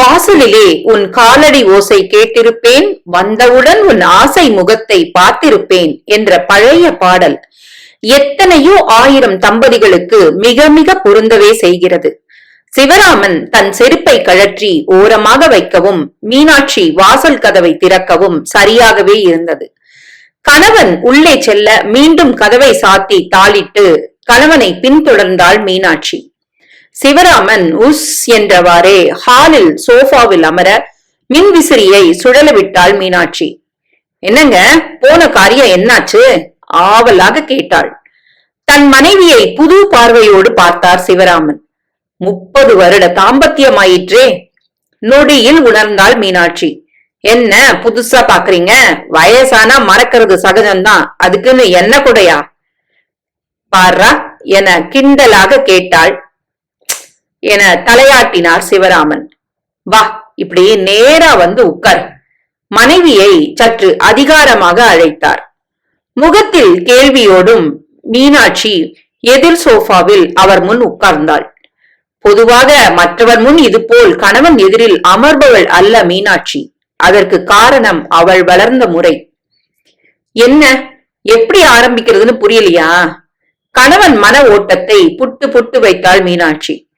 வாசலிலே உன் காலடி ஓசை கேட்டிருப்பேன் வந்தவுடன் உன் ஆசை முகத்தை பார்த்திருப்பேன் என்ற பழைய பாடல். எத்தனையோ ஆயிரம் தம்பதிகளுக்கு மிக மிக பொருந்தவே செய்கிறது. சிவராமன் தன் செருப்பை கழற்றி ஓரமாக வைக்கவும் மீனாட்சி வாசல் கதவை திறக்கவும் சரியாகவே இருந்தது. கணவன் உள்ளே செல்ல மீண்டும் கதவை சாத்தி தாளிட்டு கணவனை பின்தொடர்ந்தாள் மீனாட்சி. சிவராமன் உஸ் என்றவாறே ஹாலில் சோஃபாவில் அமர மின்விசிறியை சுழல விட்டாள் மீனாட்சி. என்னங்க? போன காரியம் என்னாச்சு? ஆவலாக கேட்டாள். தன் மனைவியை புது பார்வையோடு பார்த்தார் சிவராமன். முப்பது வருட தாம்பத்தியமாயிற்றே. நொடியில் உணர்ந்தாள் மீனாட்சி. என்ன புதுசா பாக்குறீங்க? வயசானா மறக்கிறது சகஜம்தான். அதுக்குன்னு என்ன கூடயா? பாரா என கிண்டலாக கேட்டாள் என தலையாட்டினார் சிவராமன். வா இப்படி நேரா வந்து உட்கார். மனைவியை சற்று அதிகாரமாக அழைத்தார். முகத்தில் கேள்வியோடும் மீனாட்சி எதிர் சோஃபாவில் அவர் முன் உட்கார்ந்தாள். பொதுவாக மற்றவர் முன் இதுபோல் கணவன் எதிரில் அமர்பவள் அல்ல மீனாட்சி. அதற்கு காரணம் அவள் வளர்ந்த முறை. என்ன? எப்படி ஆரம்பிக்கிறதுன்னு புரியலையா? கணவன் மன ஓட்டத்தை புட்டு புட்டு வைத்தாள் மீனாட்சி.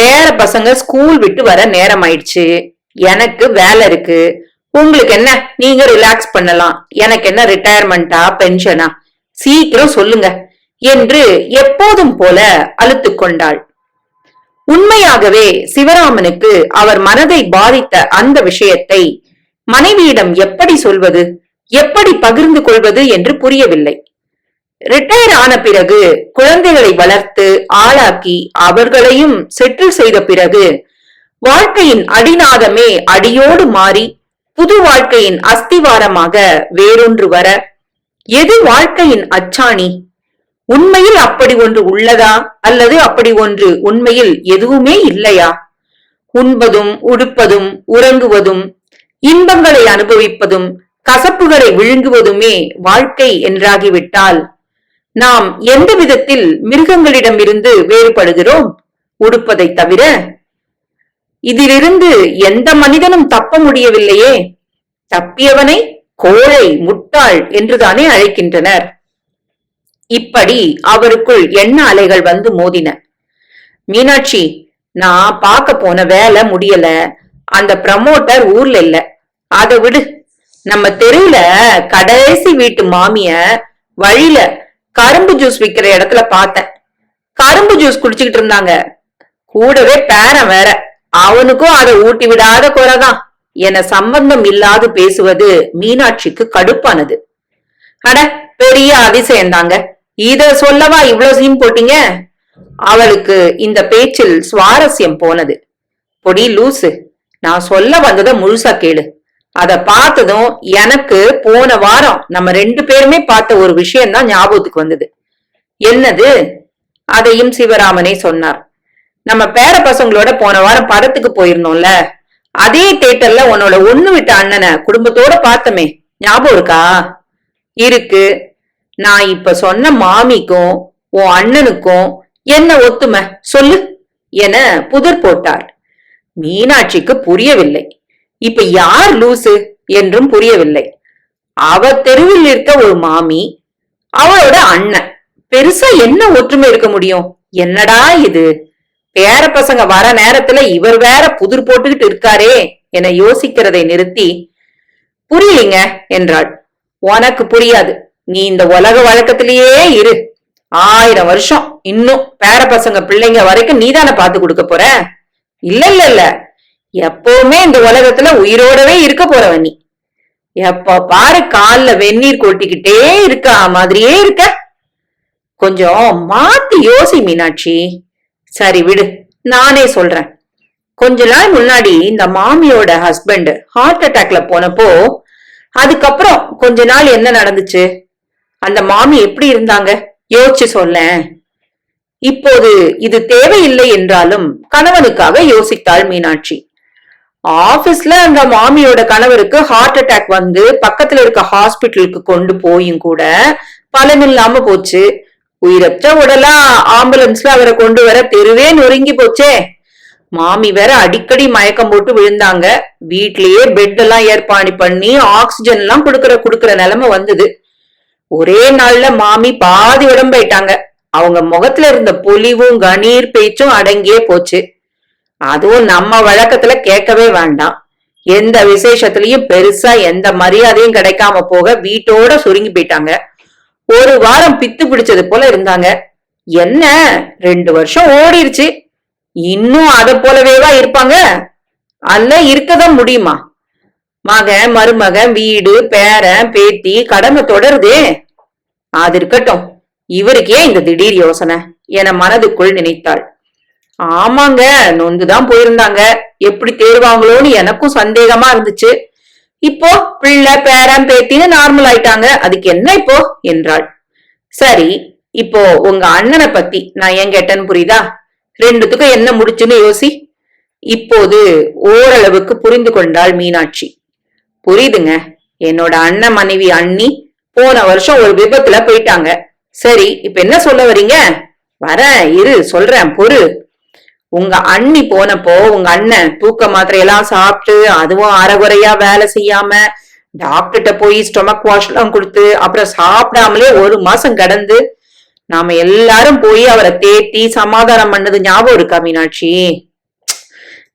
பேர பசங்க ஸ்கூல் விட்டு வர நேரம் ஆயிடுச்சு எனக்கு வேலை இருக்கு. உங்களுக்கு என்ன? நீங்க ரிலாக்ஸ் பண்ணலாம். எனக்கு என்ன ரிட்டையர்மெண்டா பென்ஷனா சீக்கிரம் சொல்லுங்க. என்று எப்போதும் போல அழுத்து கொண்டாள். உண்மையாகவே சிவராமனுக்கு அவர் மனதை பாதித்த அந்த விஷயத்தை மனைவியிடம் எப்படி சொல்வது? எப்படி பகிர்ந்து கொள்வது என்று புரியவில்லை. ரிட்டையர் ஆன பிறகு குழந்தைகளை வளர்த்து ஆளாக்கி அவர்களையும் செட்டில் செய்த பிறகு வாழ்க்கையின் அடிநாதமே அடியோடு மாறி புது வாழ்க்கையின் அஸ்திவாரமாக வேறொன்று வர எது வாழ்க்கையின் அச்சாணி? உண்மையில் அப்படி ஒன்று உள்ளதா? அல்லது அப்படி ஒன்று உண்மையில் எதுவுமே இல்லையா? உண்பதும் உடுப்பதும் உறங்குவதும் இன்பங்களை அனுபவிப்பதும் கசப்புகளை விழுங்குவதுமே வாழ்க்கை என்றாகிவிட்டால் நாம் எந்த விதத்தில் மிருகங்களிடமிருந்து வேறுபடுகிறோம்? உடுப்பதை தவிர. இதிலிருந்து எந்த மனிதனும் தப்ப முடியவில்லையே. தப்பியவனை கோழை முட்டாள் என்றுதானே அழைக்கின்றனர். இப்படி அவருக்குள் எண்ண அலைகள் வந்து மோதின. மீனாட்சி நான் பார்க்க போன வேலை முடியல. அந்த ப்ரமோட்டர் ஊர்ல இல்ல. அதை விடு. நம்ம தெருவுல கடைசி வீட்டு மாமிய வழியில கரும்பு ஜூஸ் விக்கிற இடத்துல பார்த்தேன். கரும்பு ஜூஸ் குடிச்சுக்கிட்டு இருந்தாங்க. கூடவே பேரன் வேற. அவனுக்கும் அதை ஊட்டி விடாத குறைதான். என சம்பந்தம் இல்லாது பேசுவது மீனாட்சிக்கு கடுப்பானது. அட பெரிய அதிசயம் தாங்க இத சொல்லவா இவ்வளவு சீன் போட்டீங்க? அவளுக்கு இந்த பேச்சில் சுவாரஸ்யம் போனது. பொடி லூசு. நான் சொல்ல வந்ததை முழுசா கேளு. அத பார்த்ததும் எனக்கு போன வாரம் நம்ம ரெண்டு பேருமே பார்த்த ஒரு விஷயம் தான் ஞாபகத்துக்கு வந்தது. என்னது? அதையும் சிவராமனே சொன்னார். நம்ம பேர பசங்களோட போன வாரம் படத்துக்கு போயிருந்தோம்ல? அதே தேட்டர்ல உன்னோட ஒண்ணு விட்ட அண்ணனை குடும்பத்தோட பார்த்தமே. ஞாபகம் இருக்கா? இருக்கு. நான் இப்ப சொன்ன மாமிக்கும் உன் அண்ணனுக்கும் என்ன ஒத்துமை? சொல்லு. என புதர் போட்டார். மீனாட்சிக்கு புரியவில்லை. இப்ப யார் லூசு என்றும் புரியவில்லை. அவ தெருவில் இருக்க ஒரு மாமி அவளோட அண்ணன். பெருசா என்ன ஒற்றுமை இருக்க முடியும்? என்னடா இது? பேர பசங்க வர நேரத்துல இவர் வேற புதிர் போட்டுக்கிட்டு இருக்காரே என யோசிக்கிறதை நிறுத்தி புரியலீங்க என்றாள். உனக்கு புரியாது. நீ இந்த உலக வழக்கத்திலேயே இரு. ஆயிரம் வருஷம் இன்னும் பேர பசங்க பிள்ளைங்க வரைக்கும் நீதானே பார்த்து கொடுக்க போற? இல்ல இல்ல இல்ல. எப்பவுமே இந்த உலகத்துல உயிரோடவே இருக்க போறவ நீ. எப்ப பாரு கால்ல வெந்நீர் கொட்டிக்கிட்டே இருக்க மாதிரியே இருக்க. கொஞ்சம் மாத்தி யோசி மீனாட்சி. சரி விடு நானே சொல்றேன். கொஞ்ச நாள் முன்னாடி இந்த மாமியோட ஹஸ்பண்ட் ஹார்ட் அட்டாக்ல போனப்போ அதுக்கப்புறம் கொஞ்ச நாள் என்ன நடந்துச்சு? அந்த மாமி எப்படி இருந்தாங்க? யோசிச்சு சொல்லேன். இப்போது இது தேவையில்லை என்றாலும் கணவனுக்காக யோசித்தாள் மீனாட்சி. ஆபீஸ்ல அந்த மாமியோட கணவருக்கு ஹார்ட் அட்டாக் வந்து பக்கத்துல இருக்க ஹாஸ்பிட்டலுக்கு கொண்டு போயும் கூட பலனில்லாம போச்சு. உயிரற்ற உடலா ஆம்புலன்ஸ்ல அவரை கொண்டு வர தெருவே நொறுங்கி போச்சே. மாமி வேற அடிக்கடி மயக்கம் போட்டு விழுந்தாங்க. வீட்லயே பெட் எல்லாம் ஏற்பாடு பண்ணி ஆக்சிஜன் எல்லாம் குடுக்கற குடுக்கற நிலைமை வந்தது. ஒரே நாள்ல மாமி பாதி உடம்பாயிட்டாங்க அவங்க முகத்துல இருந்த பொலிவும் கணீர் பேச்சும் அடங்கியே போச்சு. அதுவும் நம்ம வழக்கத்துல கேட்கவே வேண்டாம். எந்த விசேஷத்துலயும் பெருசா எந்த மரியாதையும் கிடைக்காம போக வீட்டோட சுருங்கி போயிட்டாங்க. ஒரு வாரம் பித்து பிடிச்சது போல இருந்தாங்க. என்ன? ரெண்டு வருஷம் ஓடிருச்சு. இன்னும் அத போலவேவா இருப்பாங்க? அல்ல இருக்கதான் முடியுமா? மகன் மருமகன் வீடு பேரன் பேத்தி கடமை தொடருதே. அது இருக்கட்டும். இவருக்கே இந்த திடீர் யோசனை. என மனதுக்குள் நினைத்தாள். ஆமாங்க நொந்துதான் போயிருந்தாங்க. எப்படி தேடுவாங்களோன்னு எனக்கும் சந்தேகமா இருந்துச்சு. இப்போ பிள்ளை பேரம் பேத்தின்னு நார்மல் ஆயிட்டாங்க. அதுக்கு என்ன இப்போ? என்றாள். சரி இப்போ உங்க அண்ணனை பத்தி நான் ஏன் கேட்டேன்னு புரியுதா? ரெண்டுத்துக்கும் என்ன முடிச்சுன்னு யோசி. இப்போது ஓரளவுக்கு புரிந்து கொண்டாள் மீனாட்சி. புரியுதுங்க. என்னோட அண்ணன் மனைவி அண்ணி போன வருஷம் ஒரு விபத்துல போயிட்டாங்க. சரி இப்ப என்ன சொல்ல வர்றீங்க வரேன் இரு சொல்றேன் பொறு. உங்க அண்ணி போனப்போ உங்க அண்ணன் தூக்க மாத்திரையெல்லாம் சாப்பிட்டு அதுவும் அறகுறையா வேலை செய்யாம டாக்டர்கிட்ட போய் ஸ்டொமக் வாஷ் எல்லாம் கொடுத்து அப்புறம் சாப்பிடாமலே ஒரு மாசம் கடந்து நாம எல்லாரும் போய் அவரை தேத்தி சமாதானம் பண்ணது ஞாபகம் இருக்கா மீனாட்சி?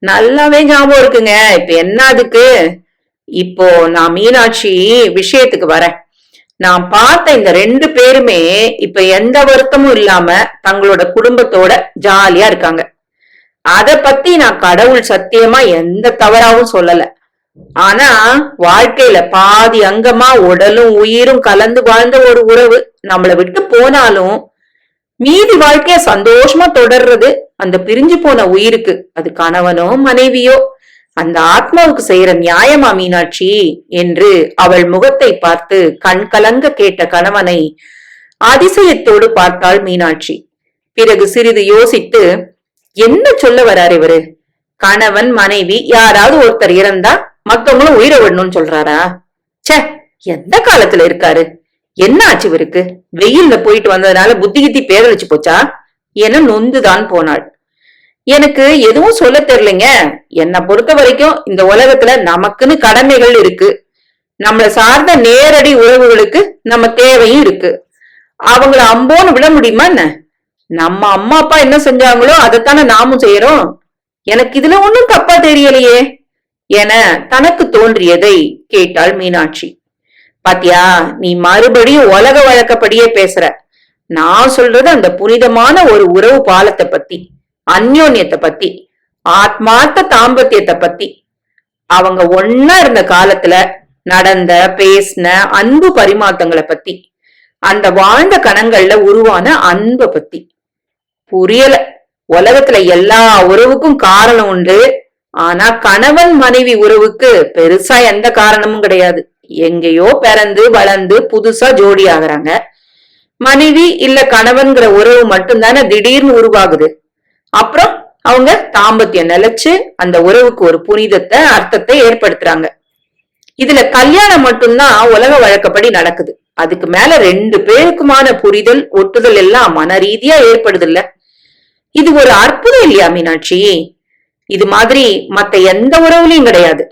நல்லாவே ஞாபகம் இருக்குங்க. இப்ப என்ன அதுக்கு? இப்போ நான் மீனாட்சி விஷயத்துக்கு வரேன். நான் பார்த்த இந்த ரெண்டு பேருமே இப்ப எந்த வருத்தமும் இல்லாம தங்களோட குடும்பத்தோட ஜாலியா இருக்காங்க. அத பத்தி நான் கடவுள் சத்தியமா எந்த தவறாவும் சொல்லல. ஆனா வாழ்க்கையில பாதி அங்கமா உடலும் உயிரும் கலந்து வாழ்ந்த ஒரு உறவு நம்மளை விட்டு போனாலும் மீதி வாழ்க்கைய சந்தோஷமா தொடர்றது அந்த பிரிஞ்சு போன உயிருக்கு. அது கணவனோ மனைவியோ அந்த ஆத்மாவுக்கு செய்யற நியாயமா மீனாட்சி? என்று அவள் முகத்தை பார்த்து கண் கலங்க கேட்ட கணவனை அதிசயத்தோடு பார்த்தாள் மீனாட்சி. பிறகு சிறிது யோசித்து என்ன சொல்ல வராரு இவரு? கணவன் மனைவி யாராவது ஒருத்தர் இறந்தா மத்தவங்களும் உயிரை விடணும்னு சொல்றாரா? ச்சே எந்த காலத்துல இருக்காரு? என்ன ஆச்சு இவருக்கு? வெயில்ல போயிட்டு வந்ததுனால புத்தி கித்தி பேரழிச்சு போச்சா? என நொந்துதான் போனாள். எனக்கு எதுவும் சொல்ல தெரியலைங்க. என்னை பொறுத்த வரைக்கும் இந்த உலகத்துல நமக்குன்னு கடமைகள் இருக்கு. நம்மளை சார்ந்த நேரடி உறவுகளுக்கு நம்ம தேவையும் இருக்கு. அவங்கள அம்போன்னு விட முடியுமா என்ன? நம்ம அம்மா அப்பா என்ன செஞ்சாங்களோ அதைத்தானே நாமும் செய்யறோம் எனக்கு இதுல ஒண்ணும் தப்பா தெரியலையே. என தனக்கு தோன்றியதை கேட்டாள் மீனாட்சி. பாத்தியா நீ மறுபடியும் உலக வழக்கப்படியே பேசுற. நான் சொல்றது அந்த புனிதமான ஒரு உறவு பாலத்தை பத்தி அந்யோன்யத்தை பத்தி ஆத்மார்த்த தாம்பத்தியத்தை பத்தி. அவங்க ஒன்னா இருந்த காலத்துல நடந்த பேசின அன்பு பரிமாற்றங்களை பத்தி அந்த வாழ்ந்த கணங்கள்ல உருவான அன்பை பத்தி. புரியல. உலகத்துல எல்லா உறவுக்கும் காரணம் உண்டு. ஆனா கணவன் மனைவி உறவுக்கு பெருசா எந்த காரணமும் கிடையாது. எங்கேயோ பிறந்து வளர்ந்து புதுசா ஜோடி ஆகுறாங்க. மனைவி இல்ல கணவன்கிற உறவு மட்டும்தானே திடீர்னு உருவாகுது. அப்புறம் அவங்க தாம்பத்தியம் நிலைச்சு அந்த உறவுக்கு ஒரு புனிதத்தை அர்த்தத்தை ஏற்படுத்துறாங்க. இதுல கல்யாணம் மட்டும்தான் உலக வழக்கப்படி நடக்குது. அதுக்கு மேல ரெண்டு பேருக்குமான புரிதல் ஒட்டுதல் எல்லாம் மன ரீதியா ஏற்படுது இல்ல இது ஒரு அற்புதம் இல்லையா மீனாட்சி இது மாதிரி மத்த எந்த உறவுலயும் கிடையாது.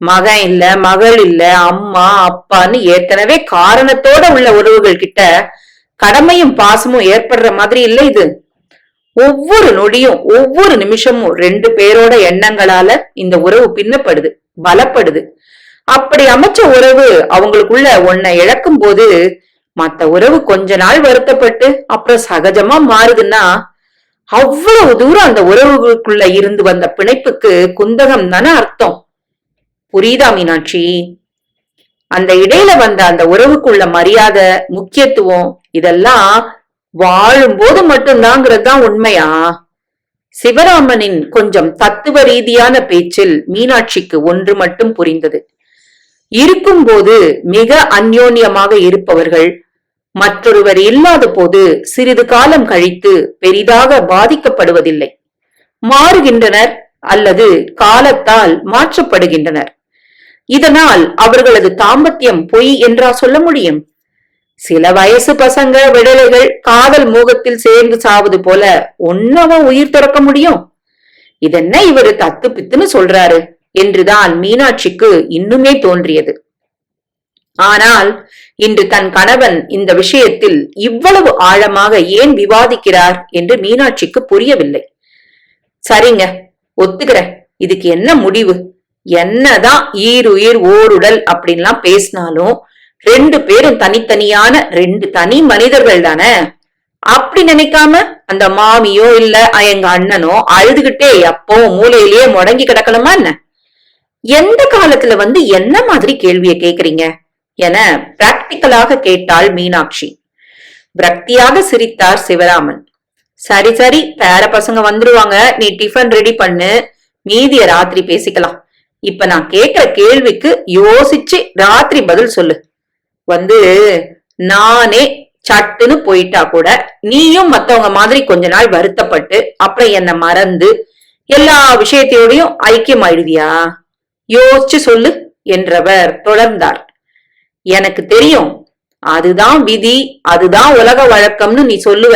மகன் இல்ல மகள் இல்ல அம்மா அப்பான்னு ஏற்கனவே காரணத்தோட உள்ள உறவுகள் கிட்ட கடமையும் பாசமும் ஏற்படுற மாதிரி இல்ல இது. ஒவ்வொரு நொடியும் ஒவ்வொரு நிமிஷமும் ரெண்டு பேரோட எண்ணங்களால இந்த உறவு பின்னப்படுது பலப்படுது. அப்படி அமைச்ச உறவு அவங்களுக்குள்ள ஒன்ன இழக்கும் போது மத்த உறவு கொஞ்ச நாள் வருத்தப்பட்டு அப்புறம் சகஜமா மாறுதுன்னா அவ்வளவு தூரம் அந்த உறவுகளுக்குள்ள இருந்து வந்த பிணைப்புக்கு குந்தகம் தானே அர்த்தம். புரியுதா மீனாட்சி? அந்த இடையில வந்த அந்த உறவுக்குள்ள மரியாதை முக்கியத்துவம் இதெல்லாம் வாழும்போது மட்டும்தாங்கிறது தான் உண்மையா? சிவராமனின் கொஞ்சம் தத்துவ ரீதியான பேச்சில் மீனாட்சிக்கு ஒன்று மட்டும் புரிந்தது. இருக்கும்போது மிக அந்யோன்யமாக இருப்பவர்கள் மற்றொருவர் இல்லாத போது சிறிது காலம் கழித்து பெரிதாக பாதிக்கப்படுவதில்லை. மாறுகின்றனர் அல்லது காலத்தால் மாற்றப்படுகின்றனர். இதனால் அவர்களது தாம்பத்தியம் பொய் என்றா சொல்ல முடியும்? சில வயசு பசங்க விடலைகள் காதல் மோகத்தில் சேர்ந்து சாவது போல ஒன்னவன் உயிர் துறக்க முடியும்? இதென்ன இவரு தத்து பித்துன்னு சொல்றாரு? என்றுதான் மீனாட்சிக்கு இன்னுமே தோன்றியது. ஆனால் இன்று தன் கணவன் இந்த விஷயத்தில் இவ்வளவு ஆழமாக ஏன் விவாதிக்கிறார் என்று மீனாட்சிக்கு புரியவில்லை. சரிங்க ஒத்துக்கிறேன். இதுக்கு என்ன முடிவு? என்னதான் ஈருயிர் ஓருடல் அப்படின்லாம் பேசினாலும் ரெண்டு பேரும் தனித்தனியான ரெண்டு தனி மனிதர்கள் தானே? அப்படி நினைக்காம அந்த மாமியோ இல்ல எங்க அண்ணனோ அழுதுகிட்டே எப்போ மூலையிலேயே முடங்கி கிடக்கணுமா என்ன? எந்த காலத்துல வந்து என்ன மாதிரி கேள்வியை கேக்குறீங்க? என பிராக்டிக்கலாக கேட்டாள் மீனாட்சி. பிரக்தியாக சிரித்தார் சிவராமன். சரி சரி பேர பசங்க வந்துருவாங்க. நீ டிஃபன் ரெடி பண்ணு. மீதிய ராத்திரி பேசிக்கலாம். இப்ப நான் கேக்குற கேள்விக்கு யோசிச்சு ராத்திரி பதில் சொல்லு. வந்து நானே சட்டுன்னு போயிட்டா கூட நீயும் மத்தவங்க மாதிரி கொஞ்ச நாள் வருத்தப்பட்டு அப்புறம் என்ன மறந்து எல்லா விஷயத்தையோடையும் ஐக்கியம் ஆயிடுவியா யோசிச்சு சொல்லு என்றவர் தொடர்ந்தார். எனக்கு தெரியும். அதுதான் விதி அதுதான் உலக வழக்கம்னு நீ சொல்லுவ.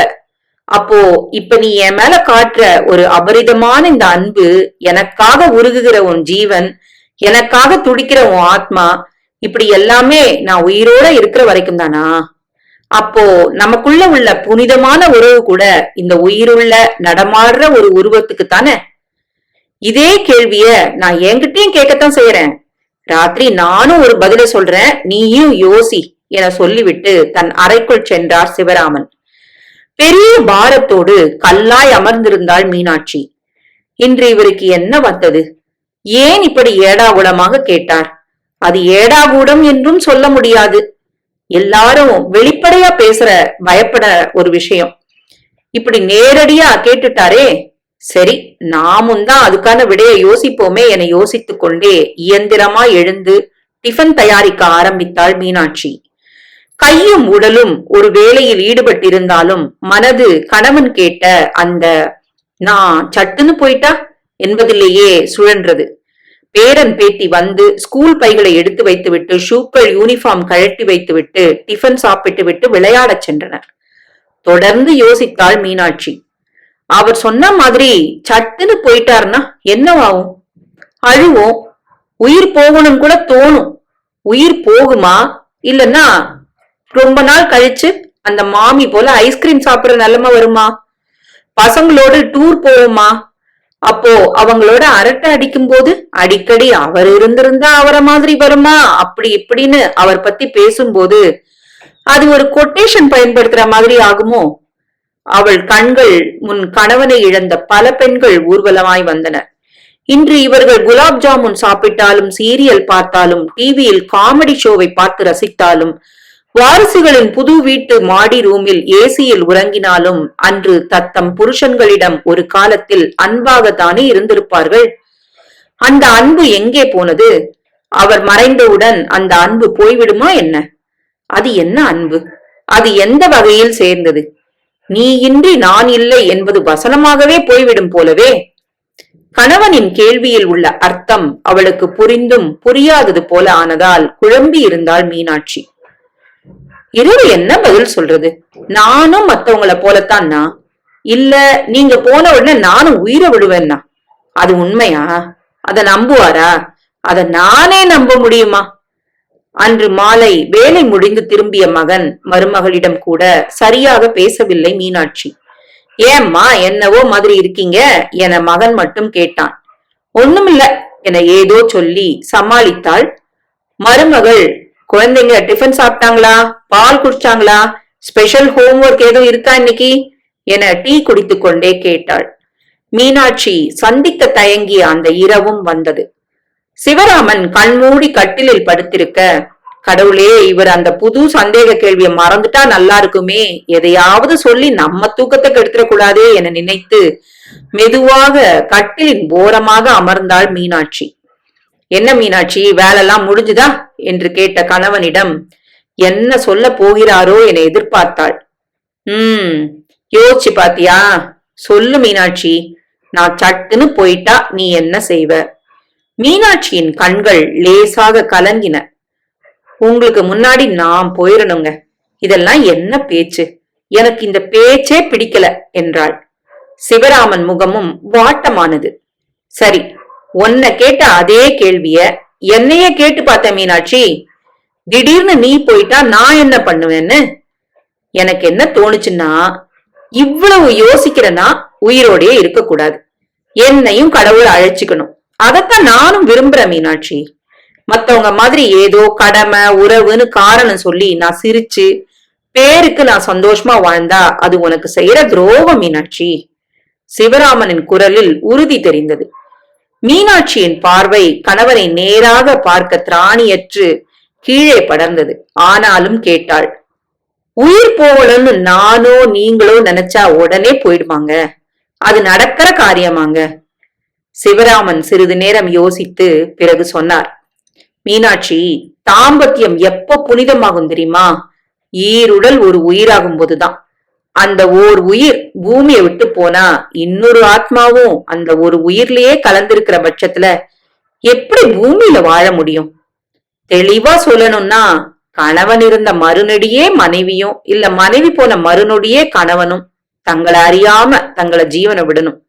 அப்போ இப்ப நீ என் மேல காட்டுற ஒரு அபரிதமான இந்த அன்பு எனக்காக உருகுகிற உன் ஜீவன் எனக்காக துடிக்கிற உன் ஆத்மா இப்படி எல்லாமே நான் உயிரோட இருக்கிற வரைக்கும் தானா? அப்போ நமக்குள்ள உள்ள புனிதமான உறவு கூட இந்த உயிருள்ள நடமாடுற ஒரு உருவத்துக்கு தானே? இதே கேள்விய நான் என்கிட்டயும் கேட்கத்தான் செய்யறேன் ராத்திரி நானும் ஒரு பதில சொல்றேன். நீயும் யோசி என சொல்லிவிட்டு தன் அறைக்குள் சென்றார் சிவராமன். பெரிய பாரத்தோடு கல்லாய் அமர்ந்திருந்தாள் மீனாட்சி. இன்று இவருக்கு என்ன வந்தது? ஏன் இப்படி ஏடாகுடமாக கேட்டார்? அது ஏடாகூடம் என்றும் சொல்ல முடியாது. எல்லாரும் வெளிப்படையா பேசுற பயப்பட ஒரு விஷயம். இப்படி நேரடியா கேட்டுட்டாரே சரி நாமும் தான் அதுக்கான விடைய யோசிப்போமே என யோசித்துக் கொண்டே இயந்திரமா எழுந்து டிஃபன் தயாரிக்க ஆரம்பித்தாள் மீனாட்சி. கையும் உடலும் ஒரு வேலையில் ஈடுபட்டிருந்தாலும் மனது கணவன் கேட்ட அந்த நான் சட்டுன்னு போயிட்டா? என்பதிலேயே சுழன்றது. பேரன் பேத்தி வந்து ஸ்கூல் பைகளை எடுத்து வைத்துவிட்டு ஷூக்கள் யூனிஃபார்ம் கழட்டி வைத்துவிட்டு டிஃபன் சாப்பிட்டு விட்டு விளையாடச் சென்றனர். தொடர்ந்து யோசித்தாள் மீனாட்சி. அவர் சொன்ன மாதிரி சட்டுன்னு போயிட்டாருன்னா என்னவாகும்? அழுவோம். உயிர் போகணும் கூட தோணும். உயிர் போகுமா? இல்லன்னா ரொம்ப நாள் கழிச்சு அந்த மாமி போல ஐஸ்கிரீம் சாப்பிடுற நிலைமை வருமா? பசங்களோடு டூர் போவோமா? அப்போ அவங்களோட அரட்டை அடிக்கும் போது அடிக்கடி அவர் இருந்திருந்தா அவரை மாதிரி வருமா? அப்படி இப்படின்னு அவர் பத்தி பேசும்போது அது ஒரு கொட்டேஷன் பயன்படுத்துற மாதிரி ஆகுமோ? அவள் கண்கள் முன் கணவனை இழந்த பல பெண்கள் ஊர்வலமாய் வந்தனர் இன்று இவர்கள் குலாப் ஜாமுன் சாப்பிட்டாலும் சீரியல் பார்த்தாலும் டிவியில் காமெடி ஷோவை பார்த்து ரசித்தாலும் வாரிசுகளின் புது வீட்டு மாடி ரூமில் ஏசியில் உறங்கினாலும் அன்று தத்தம் புருஷன்களிடம் ஒரு காலத்தில் அன்பாகத்தானே இருந்திருப்பார்கள்? அந்த அன்பு எங்கே போனது? அவர் மறைந்தவுடன் அந்த அன்பு போய்விடுமா என்ன? அது என்ன அன்பு? அது எந்த வகையில் சேர்ந்தது? நீ இன்றி நான் இல்லை என்பது வசனமாகவே போய்விடும் போலவே. கணவனின் கேள்வியில் உள்ள அர்த்தம் அவளுக்கு புரிந்தும் புரியாதது போல ஆனதால் குழம்பி இருந்தாள் மீனாட்சி. இரவு என்ன பதில் சொல்றது? நானும் மத்தவங்கள போலத்தான்னா? இல்ல நீங்க போன உடனே நானும் உயிரை விடுவேன்னா? அது உண்மையா? அத நம்புவாரா? அத நானே நம்ப முடியுமா? அன்று மாலை வேலை முடிந்து திரும்பிய மகன் மருமகளிடம் கூட சரியாக பேசவில்லை மீனாட்சி. ஏம்மா என்னவோ மாதிரி இருக்கீங்க என மகன் மட்டும் கேட்டான். ஒண்ணுமில்ல என ஏதோ சொல்லி சமாளித்தாள். மருமகள் குழந்தைங்க டிஃபன் சாப்பிட்டாங்களா? பால் குடிச்சாங்களா? ஸ்பெஷல் ஹோம்ஒர்க் ஏதும் இருக்கா இன்னைக்கு? என டீ குடித்து கொண்டே கேட்டாள். மீனாட்சி சந்திக்க தயங்கிய அந்த இரவும் வந்தது. சிவராமன் கண்மூடி கட்டிலில் படுத்திருக்க கடவுளே இவர் அந்த புது சந்தேக கேள்வியை மறந்துட்டா நல்லா இருக்குமே. எதையாவது சொல்லி நம்ம தூக்கத்தை கெடுத்துடக்கூடாதே என நினைத்து மெதுவாக கட்டிலின் ஓரமாக அமர்ந்தாள் மீனாட்சி. என்ன மீனாட்சி வேலைலாம் முடிஞ்சுதா? என்று கேட்ட கணவனிடம் என்ன சொல்ல போகிறாரோ என எதிர்பார்த்தாள். உம் யோசிச்சு பாத்தியா? சொல்லு மீனாட்சி நான் சட்டுன்னு போயிட்டா நீ என்ன செய்வ? மீனாட்சியின் கண்கள் லேசாக கலங்கின. உங்களுக்கு முன்னாடி நான் போயிடணுங்க இதெல்லாம் என்ன பேச்சு? எனக்கு இந்த பேச்சே பிடிக்கல என்றாள். சிவராமன் முகமும் வாட்டமானது. சரி உன்னை கேட்ட அதே கேள்விய என்னையே கேட்டு பார்த்த மீனாட்சி திடீர்னு நீ போயிட்டா நான் என்ன பண்ணுவேன்னு? எனக்கு என்ன தோணுச்சுன்னா இவ்வளவு யோசிக்கிறனா உயிரோடயே இருக்கக்கூடாது. என்னையும் கடவுள் அழைச்சிக்கணும். அதத்தான் நானும் விரும்புறேன் மீனாட்சி. மத்தவங்க மாதிரி ஏதோ கடமை உறவுன்னு காரணம் சொல்லி நான் சிரிச்சு பேருக்கு நான் சந்தோஷமா வாழ்ந்தா அது உனக்கு செய்யற துரோகம் மீனாட்சி. சிவராமனின் குரலில் உறுதி தெரிந்தது. மீனாட்சியின் பார்வை கணவனை நேராக பார்க்க திராணியற்று கீழே படர்ந்தது. ஆனாலும் கேட்டாள் உயிர் போகணும்னு நானோ நீங்களோ நினைச்சா உடனே போயிடுவாங்க அது நடக்கிற காரியமாங்க. சிவராமன் சிறிது நேரம் யோசித்து பிறகு சொன்னார் மீனாட்சி தாம்பத்தியம் எப்ப புனிதமாகும் தெரியுமா? ஈருடல் ஒரு உயிராகும் போதுதான் அந்த ஓர் உயிர் பூமியை விட்டு போனா இன்னொரு ஆத்மாவும் அந்த ஒரு உயிர்லயே கலந்திருக்கிற பட்சத்துல எப்படி பூமியில வாழ முடியும்? தெளிவா சொல்லணும்னா கணவன் இருந்த மறுநடியே மனைவியும் இல்ல மனைவி போன மறுநொடியே கணவனும் தங்களை அறியாம தங்களை ஜீவனை விடணும்.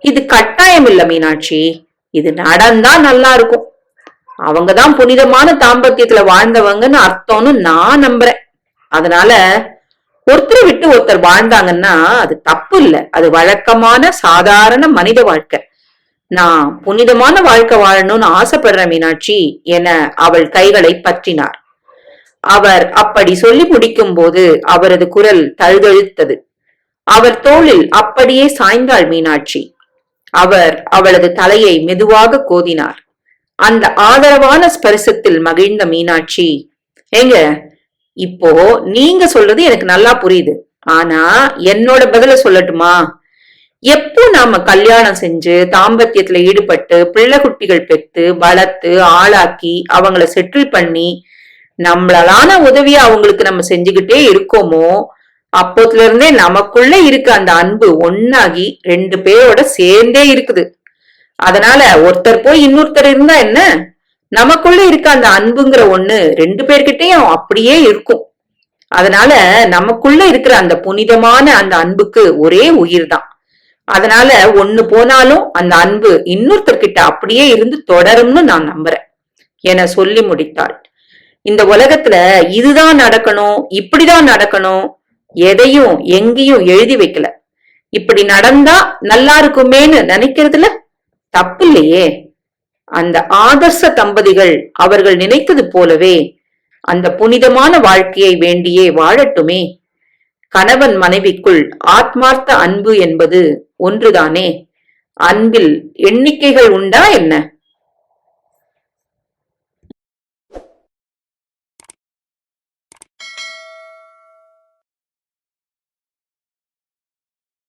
இது கட்டாயம் இல்ல மீனாட்சி. இது நடந்தா நல்லா இருக்கும் அவங்கதான் புனிதமான தாம்பத்தியத்துல வாழ்ந்தவங்கன்னு அர்த்தம்னு நான் நம்புறேன். அதனால ஒருத்தர் விட்டு ஒருத்தர் வாழ்ந்தாங்கன்னா அது தப்பு இல்ல அது வழக்கமான சாதாரண மனித வாழ்க்கை. நான் புனிதமான வாழ்க்கை வாழணும்னு ஆசைப்படுறேன் மீனாட்சி என அவள் கைகளை பற்றினார். அவர் அப்படி சொல்லி முடிக்கும் போது அவரது குரல் தழுதழுத்தது. அவர் தோளில் அப்படியே சாய்ந்தாள் மீனாட்சி. அவர் அவளது தலையை மெதுவாக கோதினார். அந்த ஆதரவான ஸ்பரிசத்தில் மகிழ்ந்த மீனாட்சி ஏங்க இப்போ நீங்க சொல்றது எனக்கு நல்லா புரியுது. ஆனா என்னோட பதில சொல்லட்டுமா? எப்போ நாம கல்யாணம் செஞ்சு தாம்பத்தியத்துல ஈடுபட்டு பிள்ளை குட்டிகள் பெத்து வளர்த்து ஆளாக்கி அவங்கள செட்டில் பண்ணி நம்மளாலான உதவியை அவங்களுக்கு நம்ம செஞ்சுக்கிட்டே இருக்கோமோ அப்போத்துல இருந்தே நமக்குள்ள இருக்க அந்த அன்பு ஒன்னாகி ரெண்டு பேரோட சேர்ந்தே இருக்குது. அதனால ஒருத்தர் போய் இன்னொருத்தர் இருந்தா என்ன? நமக்குள்ள இருக்க அந்த அன்புங்கிற ஒண்ணு ரெண்டு பேர்கிட்டயும் அப்படியே இருக்கும். அதனால நமக்குள்ள இருக்கிற அந்த புனிதமான அந்த அன்புக்கு ஒரே உயிர் தான் அதனால ஒண்ணு போனாலும் அந்த அன்பு இன்னொருத்தர்கிட்ட அப்படியே இருந்து தொடரும்னு நான் நம்புறேன். என சொல்லி முடித்தாள். இந்த உலகத்துல இதுதான் நடக்கணும் இப்படிதான் நடக்கணும் எதையும் எங்கேயும் எழுதி வைக்கல. இப்படி நடந்தா நல்லா இருக்குமேன்னு நினைக்கிறதுல தப்பு இல்லையே. அந்த ஆதர்ச தம்பதிகள் அவர்கள் நினைத்தது போலவே அந்த புனிதமான வாழ்க்கையை வேண்டியே வாழட்டுமே. கணவன் மனைவிக்குள் ஆத்மார்த்த அன்பு என்பது ஒன்றுதானே? அன்பில் எண்ணிக்கைகள் உண்டா என்ன?